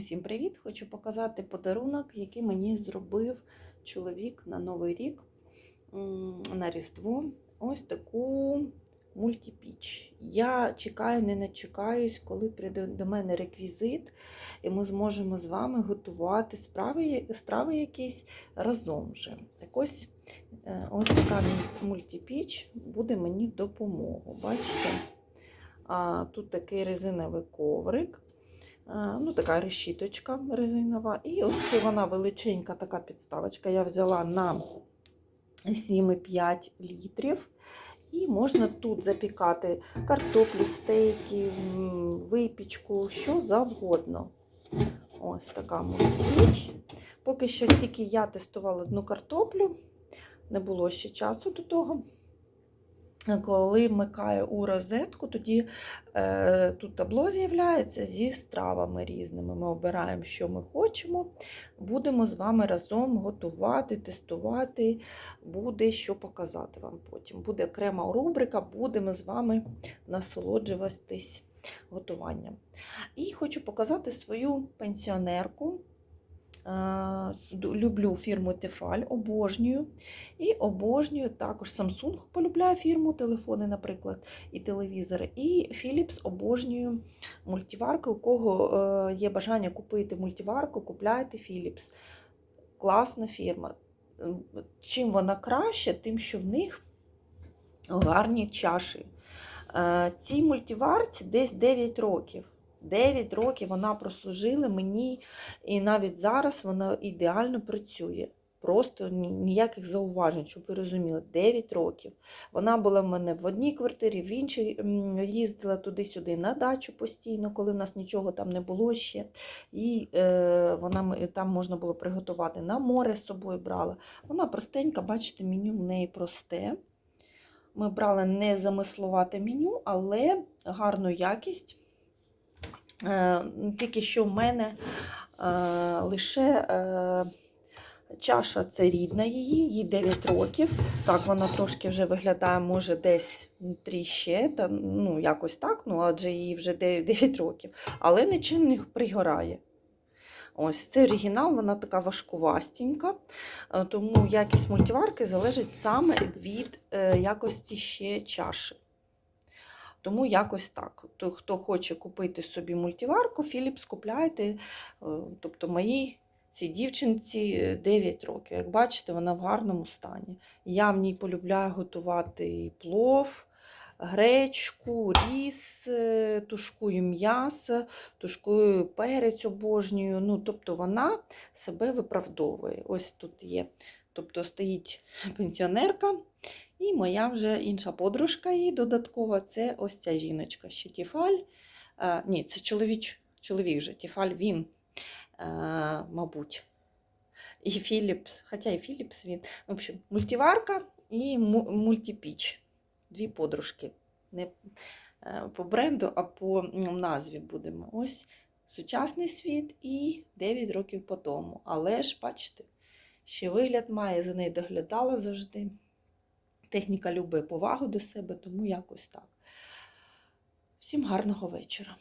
Всім привіт! Хочу показати подарунок, який мені зробив чоловік на Новий рік на Різдво. Ось таку мультипіч. Я чекаю, не начекаюсь, коли прийде до мене реквізит, і ми зможемо з вами готувати справи, страви якісь разом вже. Так ось, е, ось така мультипіч буде мені в допомогу. Бачите? А, тут такий резиновий коврик. Е, ну, така решіточка резинова. І ось вона величенька така підставочка. Я взяла на 7,5 літрів. І можна тут запікати картоплю, стейки, випічку, що завгодно. Ось така мультипіч. Поки що тільки я тестувала одну картоплю, не було ще часу до того. Коли вмикаю у розетку, тоді е, тут табло з'являється зі стравами різними. Ми обираємо, що ми хочемо. Будемо з вами разом готувати, тестувати, буде що показати вам потім. Буде окрема рубрика, будемо з вами насолоджуватись готуванням. І хочу показати свою пенсіонерку. Люблю фірму Тефаль, обожнюю. І обожнюю також Samsung полюбляю фірму, телефони, наприклад, і телевізори. І Philips обожнюю мультиварки. У кого е, є бажання купити мультиварку, купляйте Philips. Класна фірма. Чим вона краще, тим, що в них гарні чаші. Е, Цій мультиварці десь 9 років. 9 років вона прослужила мені, і навіть зараз вона ідеально працює. Просто ніяких зауважень, щоб ви розуміли, 9 років. Вона була в мене в одній квартирі, в іншій їздила туди-сюди на дачу постійно, коли в нас нічого там не було ще. І е, вона, там можна було приготувати на море з собою брала. Вона простенька, бачите, меню в неї просте. Ми брали не замислувати меню, але гарну якість. Е, Тільки що в мене е, лише е, чаша це рідна її, їй 9 років. Так, вона трошки вже виглядає, може, десь ще, ну, якось так, ну, адже їй вже 9 років, але нічим не пригорає. Ось це оригінал, вона така важкувастенька, тому якість мультиварки залежить саме від якості ще чаші. Тому якось так. То, хто хоче купити собі мультиварку, Philips купляйте. Е, Тобто моїй цій дівчинці е, 9 років. Як бачите, вона в гарному стані. Я в ній полюбляю готувати плов, гречку, ріс, е, тушкую м'ясо, тушкую перець обожнюю. Ну, тобто вона себе виправдовує. Ось тут є. Тобто стоїть пенсіонерка. І моя вже інша подружка її додаткова це ось ця жіночка, ще Тіфаль. Е, ні, це чоловіч, чоловік же, Тіфаль він, е, мабуть. І Філіпс, хоча і Філіпс він. В общем, мультиварка і мультипіч. Дві подружки. Не е, по бренду, а по назві будемо. Ось сучасний світ і 9 років по тому. Але ж, бачите, ще вигляд має, за нею доглядала завжди. Техніка любить повагу до себе, тому якось так. Всім гарного вечора.